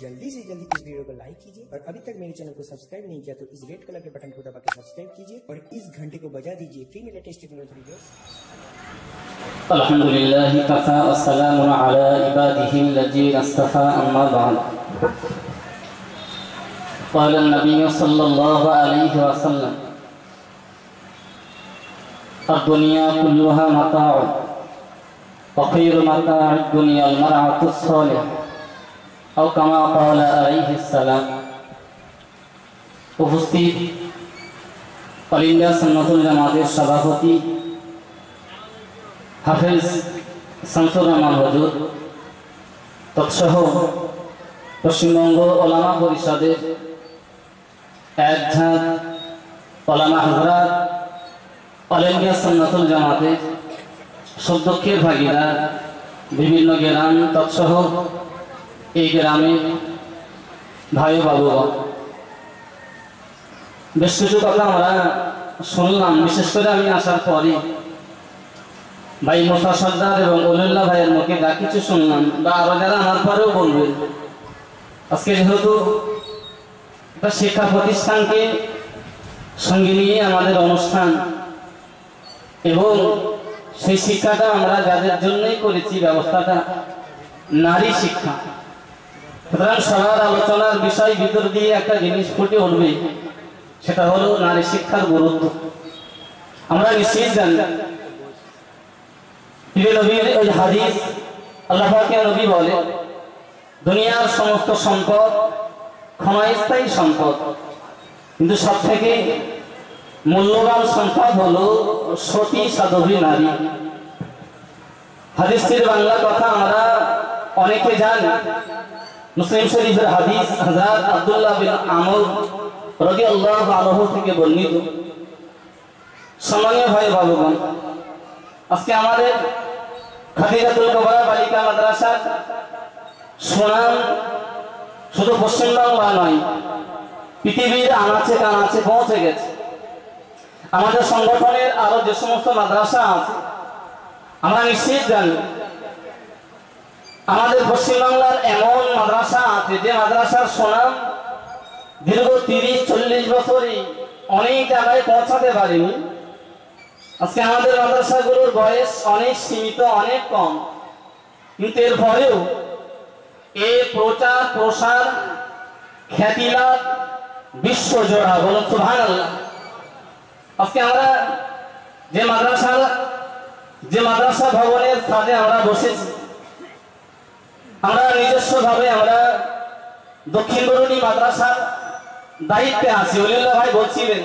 जल्दी से जल्दी इस वीडियो को लाइक कीजिए और अभी तक मेरे चैनल को सब्सक्राइब नहीं किया तो इस रेड कलर के बटन को दबा के सब्सक्राइब कीजिए और इस घंटे को बजा दीजिए फ्री में लेटेस्ट टेक्नोलॉजी वीडियो الحمد لله كفى والسلام على عباده الذين اصطفى أما بعد قال النبي صلى الله عليه وسلم الدنيا كلها متاع وخير متاع الدنيا المرأة الصالحة আও কামা পাওয়ালা আলাইহিসালাম উপস্থিত অল ইন্ডিয়া সন্ন্যতুল জামাতের সভাপতি হাফেজ শামসুর রহমান হজুর, তৎসহ পশ্চিমবঙ্গ ওলামা পরিষদের এক ঝাঁক ওলামা হজরাত অল ইন্ডিয়া সন্ন্যতুল জামাতের সদ্যক্ষের ভাগিদার বিভিন্ন গ্রাম তৎসহ এই গ্রামে ভাই বাবুগণ বেশ কিছু কথা আমরা শুনলাম, বিশেষ করে আমি আসার পরে ভাই মোসা সর্দার এবং অলিল্লা ভাইয়ের মুখে যা কিছু শুনলাম, বা আরও যারা আমার পরেও বলবেন আজকে যেহেতু একটা শিক্ষা প্রতিষ্ঠানকে সঙ্গে নিয়ে আমাদের অনুষ্ঠান, এবং সেই শিক্ষাটা আমরা যাদের জন্যই করেছি, ব্যবস্থাটা নারী শিক্ষা। সুতরাং সবার আলোচনার বিষয় ভিতর দিয়ে একটা জিনিস ফুটে উঠবে। সেটা হলো নারী শিক্ষার গুরুত্ব। আমরা নিশ্চিত জানি হাদিস বলে, দুনিয়ার সমস্ত সম্পদ ক্ষণস্থায়ী সম্পদ। কিন্তু সব থেকে মূল্যবান সম্পদ হলো সতী সাধবী নারী। হাদিসটির বাংলা কথা আমরা অনেকে জানি মুসলিম শরীফের হাদিস হযরত আব্দুল্লাহ বিন আমর রাদিয়াল্লাহু আনহু থেকে বর্ণিত। সম্মানীয় ভাই বাবুগণ আজকে আমাদের খাদিজাতুল কবরা বালিকা মাদ্রাসা সুনাম শুধু পশ্চিমবাংলা নয়, পৃথিবীর আনাচে কানাচে পৌঁছে গেছে। আমাদের সংগঠনের আরও যে সমস্ত মাদ্রাসা আছে, আমরা নিশ্চিত জানি আমাদের পশ্চিমবাংলার এমন মাদ্রাসা আছে যে মাদ্রাসার সুনাম দীর্ঘ তিরিশ, চল্লিশ বছরই অনেক জায়গায় পৌঁছাতে পারেনি। আজকে আমাদের মাদ্রাসাগুলোর বয়স অনেক সীমিত, অনেক কম। কিন্তু এর পরেও এর প্রচার, প্রসার, খ্যাতিলাভ বিশ্বজোড়া বলুন সুভান আল্লাহ আজকে আমরা যে মাদ্রাসা যে মাদ্রাসা ভবনের ছাদে আমরা বসেছি আমরা নিজস্বভাবে আমরা দক্ষিণ বরুণী মাদ্রাসার দায়িত্বে আছি। অলিল্লা ভাই বলছিলেন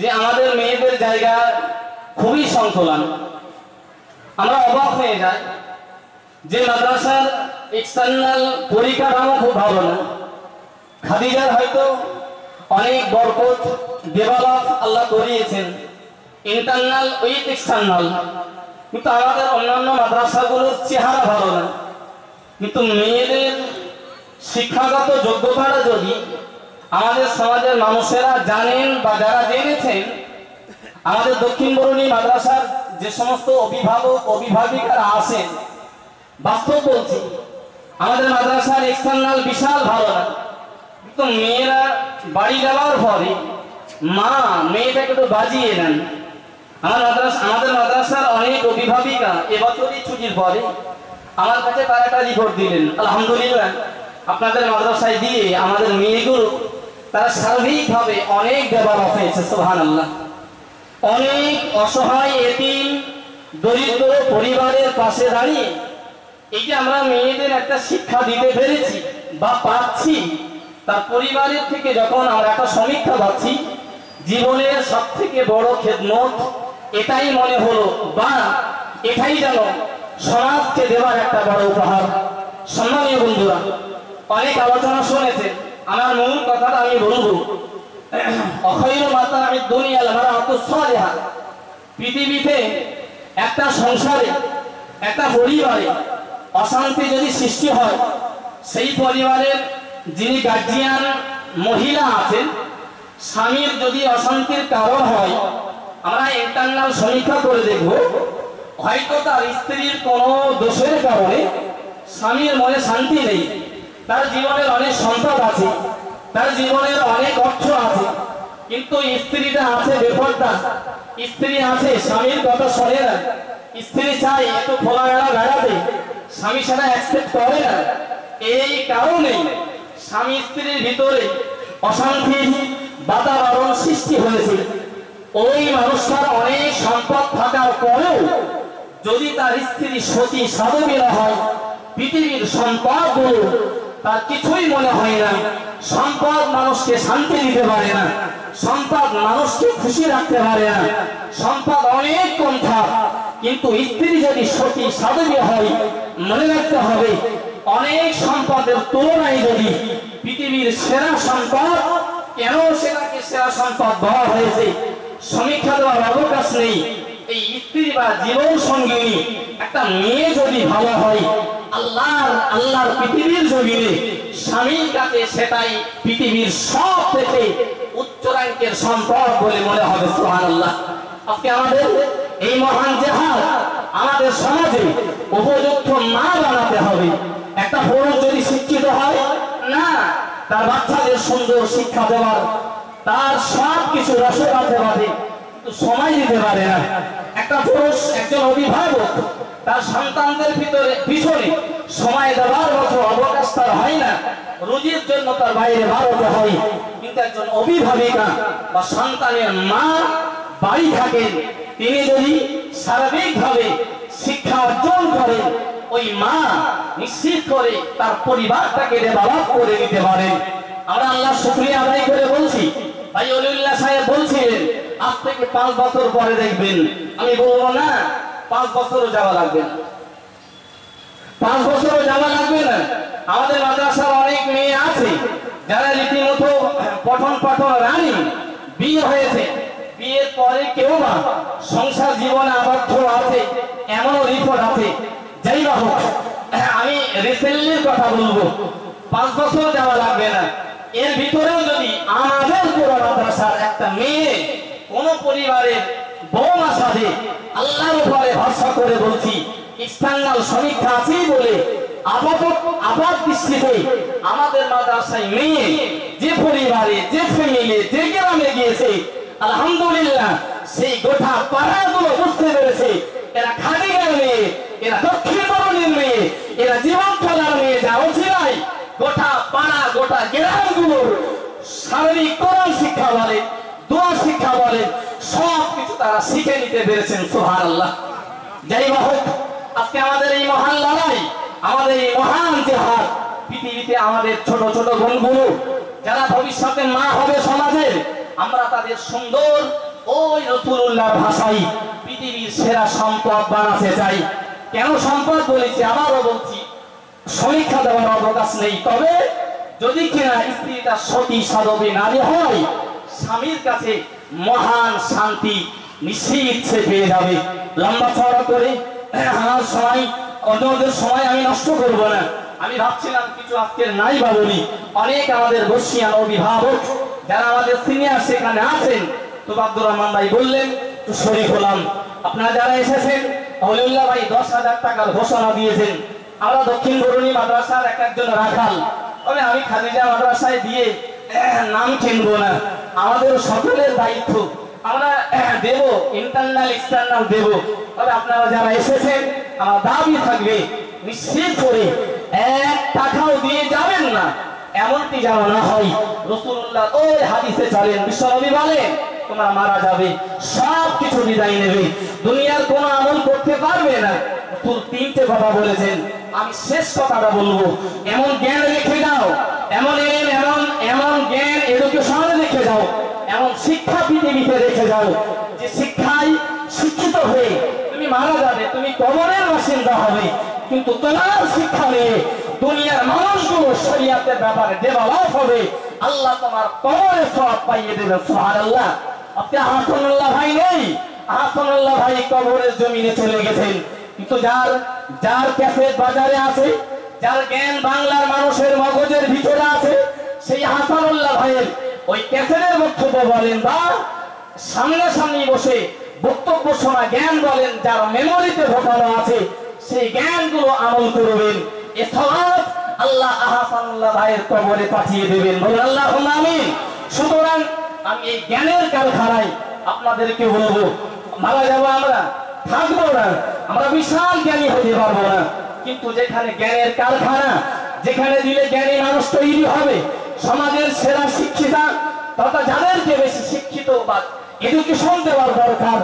যে আমাদের মেয়েদের জায়গা খুবই সংকলন। আমরা অবাক হয়ে যাই যে মাদ্রাসার এক্সটার্নাল পরিকাঠামো খুব ভালো না। খাদিজার হয়তো অনেক বরকত ডেভেলপ আল্লাহ করিয়েছেন ইন্টারনাল উইথ এক্সটার্নাল কিন্তু আমাদের অন্যান্য মাদ্রাসাগুলোর চেহারা ভালো না। কিন্তু মেয়েদের শিক্ষাগত যোগ্যতাটা যদি আমাদের সমাজের মানুষেরা জানেন বা যারা জেনেছেন, আমাদের দক্ষিণ বরুণী মাদ্রাসার যে সমস্ত অভিভাবক, অভিভাবিকারা আছেন, বাস্তব বলছি, আমাদের মাদ্রাসার এক্সটার্নাল বিশাল ভালো না। কিন্তু মেয়েরা বাড়ি যাওয়ার পরে মা মেয়েটাকে একটু বাজিয়ে নেন। আমার মাদ্রাসা আমাদের মাদ্রাসার অনেক অভিভাবিকা এবছরই ছুটির পরে আমার কাছে তারা একটা রিপোর্ট দিলেন। আলহামদুলিল্লাহ, আপনাদের মাদ্রাসায় দিয়ে আমাদের মেয়েগুলো, তারা সার্বিকভাবে অনেক ডেভেলপ হয়েছে সোহান আল্লাহ অনেক অসহায়, এতিম, দরিদ্র পরিবারের পাশে দাঁড়িয়ে এই যে আমরা মেয়েদের একটা শিক্ষা দিতে পেরেছি বা পাচ্ছি, তার পরিবারের থেকে যখন আমরা একটা সমীক্ষা পাচ্ছি, জীবনের সব থেকে বড় খেদমত এটাই মনে হলো, বা এটাই যেন সমাজকে দেওয়ার একটা বড় উপহার। সম্মানীয় বন্ধুরা অনেক আলোচনা শুনেছে। আমার মূল কথাটা আমি বলব। অখৈর মাতা আমি দুনিয়া লামারা অত সালেহা। পৃথিবীতে একটা সংসারে, একটা পরিবারে অশান্তি যদি সৃষ্টি হয়, সেই পরিবারের যিনি গার্জিয়ান মহিলা আছেন, স্বামীর যদি অশান্তির কারণ হয়, আমরা ইন্টারনাল সমীক্ষা করে দেখব। হয়তো তার স্ত্রীর কোনো দোষের কারণে স্বামীর মনে শান্তি নেই। তার জীবনের অনেক সম্পদ আছে, তার জীবনের অনেক অর্থ আছে, কিন্তু স্ত্রীটা আছে বেপরটা স্ত্রী আছে স্বামীর কথা শোনে না। স্ত্রী চাই একটু খোলামেলা বেড়াতে, স্বামী সেটা অ্যাকসেপ্ট করে না। এই কারণে স্বামী স্ত্রীর ভিতরে অশান্তির বাতাবরণ সৃষ্টি হয়েছে। ওই মানুষটার অনেক সম্পদ থাকার পরেও যদি তার স্ত্রী সতী সাধবীরা হয়, পৃথিবীর সম্পদগুলো তার কিছুই মনে হয় না। সম্পদ মানুষকে শান্তি দিতে পারে না। সম্পদ মানুষকে খুশি রাখতে পারে না। সম্পদ অনেক কম থাক কিন্তু স্ত্রী যদি সতী সাধবী হয়, মনে রাখতে হবে, অনেক সম্পদের তুলনায় যদি পৃথিবীর সেরা সম্পদ, কেন সেটাকে সেরা সম্পদ বলা হয়েছে? সমীক্ষা দেওয়ার অবকাশ নেই। এই স্ত্রী বা জীবন সঙ্গিনী, একটা মেয়ে যদি ভালো হয়, আল্লাহর আল্লাহর পৃথিবীর জমিনে স্বামীর কাছে সেটাই পৃথিবীর সব থেকে উচ্চ র্যাঙ্কের সম্পদ বলে মনে হবে সোহান আল্লাহ আজকে আমাদের এই মহান জেহাদ আমাদের সমাজে উপযুক্ত মা বানাতে হবে। একটা পুরুষ যদি শিক্ষিত হয়, না, তার বাচ্চাদের সুন্দর শিক্ষা দেওয়ার, তার সব কিছু আছে বাদে কিন্তু সময় দিতে পারে না। একটা পুরুষ, একজন অভিভাবক, তার সন্তানদের ভিতরে, পিছনে সময় দেওয়ার মতো অবকাশ তার হয় না। রুজির জন্য তার বাইরে বাড়াতে হয়। কিন্তু একজন অভিভাবিকা বা সন্তানের মা বাড়ি থাকেন, তিনি যদি সার্বিকভাবে শিক্ষা অর্জন করেন, ওই মা নিশ্চিত করে তার পরিবারটাকে ডেভেলপ করে নিতে পারেন। আমরা আল্লাহ শুক্রিয়া আদায় করে বলছি ভাই অলিউল্লাহ সাহেব বলছিলেন, আজ থেকে পাঁচ বছর পরে দেখবেন। আমি বলব না, পাঁচ যাওয়া লাগবে না। পাঁচ যাওয়া লাগবে না। আমাদের মাদ্রাসার অনেক মেয়ে আছে, যারা রীতিমতো পঠন পাঠন রানী, বিয়ে হয়েছে। বিয়ের পরে কেউ বা সংসার জীবনে আবদ্ধ আছে, এমনও রিপোর্ট আছে। যাই হোক, আমি রিসেন্টলি কথা বলব। পাঁচ বছর যাওয়া লাগবে না। এর ভিতরেও যদি আমাদের পুরো মাদ্রাসার একটা মেয়ে কোন পরিবারের বৌমার সাথে আল্লাহর উপরে ভরসা করে বলছি এক্সটার্নাল সমীক্ষা আছে বলে আপাতত আপাত দৃষ্টিতে আমাদের মাদ্রাসায় মেয়ে যে পরিবারে, যে ফ্যামিলি যে গ্রামে গিয়েছে, আলহামদুলিল্লাহ সেই গোটা পাড়াগুলো বুঝতে পেরেছে, এরা খাদিগার মেয়ে, এরা দক্ষিণ মেয়ে, এরা জীবন খেলার মেয়ে, যা অছিলাই গোটা পাড়া, গোটা গ্রামগুলোর শারীরিক কোরআন শিক্ষা বলে, দোয়া শিক্ষা বলে সব কিছু তারা শিখে নিতে পেরেছেন সোহান আল্লাহ যাই হোক, আজকে আমাদের এই মহান লড়াই, আমাদের এই মহান জেহাদ, পৃথিবীতে আমাদের ছোট ছোট বোনগুলো, যারা ভবিষ্যতে মা হবে সমাজে, আমরা তাদের সুন্দর ওই রসুল্লাহর ভাষাই পৃথিবীর সেরা সম্পদ বানাতে চাই। কেন সম্পদ বলেছি? আবারও বলছি সমীক্ষা দেওয়ার অবকাশ নেই। তবে যদি কিনা স্ত্রীটা সতী সাধবী নারী হয়, স্বামীর কাছে মহান শান্তি নিশ্চিত সে পেয়ে যাবে। লম্বা চড়া করে আমার সময় অন্যদের সময় আমি নষ্ট করব না। আমি ভাবছিলাম কিছু আজকে নাই বা বলি। অনেক আমাদের বসিয়ান অভিভাবক যারা আমাদের সিনিয়র সেখানে আছেন, তো আব্দুর রহমান ভাই বললেন তো শরীর হলাম। আপনারা যারা এসেছেন হলিউল্লাহ ভাই দশ হাজার টাকার ঘোষণা দিয়েছেন। আমরা দক্ষিণ বরুণী মাদ্রাসার এক একজন রাখাল। তবে আমি খাদিজা মাদ্রাসায় দিয়ে নাম কিনবো না। আমাদের সকলের দায়িত্ব। আমরা দেব ইন্টারনাল এক্সটার্নাল দেব। তবে আপনারা যারা এসেছেন, আমার দাবি থাকবে, নিশ্চিত করে এক টাকাও দিয়ে যাবেন না। এমনটি যেন না হয়। রসুল্লাহ ওই হাদিসে চলেন। বিশ্বনবী বলেন তোমরা মারা যাবে সব কিছু বিদায় নেবে। দুনিয়ার কোনো আমল করতে পারবে না। তিনটে কথা বলেছেন। আমি শেষ কথাটা বলব। এমন জ্ঞান রেখে যাও। এমন এমন এমন জ্ঞান এডুকেশন রেখে যাও। এমন শিক্ষা পৃথিবীতে রেখে যাও। যে শিক্ষায় শিক্ষিত হয়ে তুমি মারা যাবে, তুমি কবরের বাসিন্দা হবে। কিন্তু তোমার শিক্ষা নিয়ে দুনিয়ার মানুষগুলো শরিয়াতের ব্যাপারে ডেভেলপ হবে। আল্লাহ তোমার কবরে সব পাইয়ে দেবে সুবহানাল্লাহ। আপনি আহসানুল্লাহ ভাই নেই, আহসানুল্লাহ ভাই কবরের জমিনে চলে গেছেন। কিন্তু যার যার ক্যাসেট বাজারে আছে, যার জ্ঞান বাংলার মানুষের মগজের ভিতরে আছে, সেই হাসানুল্লাহ ভাইয়ের ওই ক্যাসেটের বক্তব্য বলেন বা সামনাসামনি বসে বক্তব্য শোনা জ্ঞান বলেন, যার মেমোরিতে ঢোকানো আছে, সেই জ্ঞানগুলো আমল করবেন। এ সব আল্লাহ আহাসানুল্লাহ ভাইয়ের কবরে পাঠিয়ে দেবেন। বলুন আল্লাহ আমিন। সুতরাং আমি এই জ্ঞানের কারখানায় আপনাদেরকে বলব, মারা যাব আমরা, থাকব না। আমরা বিশাল জ্ঞানী হতে পারব না। কিন্তু যেখানে জ্ঞানের কারখানা, যেখানে দিলে জ্ঞানী মানুষ তৈরি হবে, সমাজের সেরা শিক্ষিতা, তথা যাদেরকে বেশি শিক্ষিত বা এডুকেশন দেওয়ার দরকার,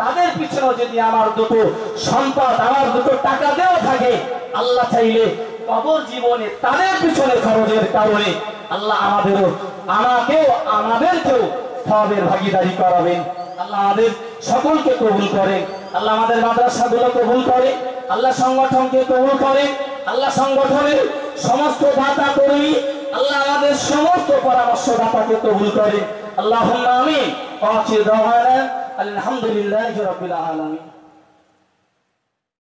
তাদের পিছনে যদি আমার দুটো সম্পদ, আমার দুটো টাকা দেওয়া থাকে, আল্লাহ চাইলে কবর জীবনে তাদের পিছনে খরচের কারণে আল্লাহ আমাদেরও, আমাকেও, আমাদেরকেও সবের ভাগিদারি করাবেন। আল্লাহ আমাদের সকলকে কবুল করে আল্লাহ আমাদের মাদ্রাসাগুলো কবুল করে আল্লাহ সংগঠনকে কবুল করে আল্লাহ সংগঠনের সমস্ত দাতা কর্মী, আল্লাহ আমাদের সমস্ত পরামর্শ দাতাকে কবুল করে আল্লাহ আমিন। আলহামদুলিল্লাহ রবিল আলমী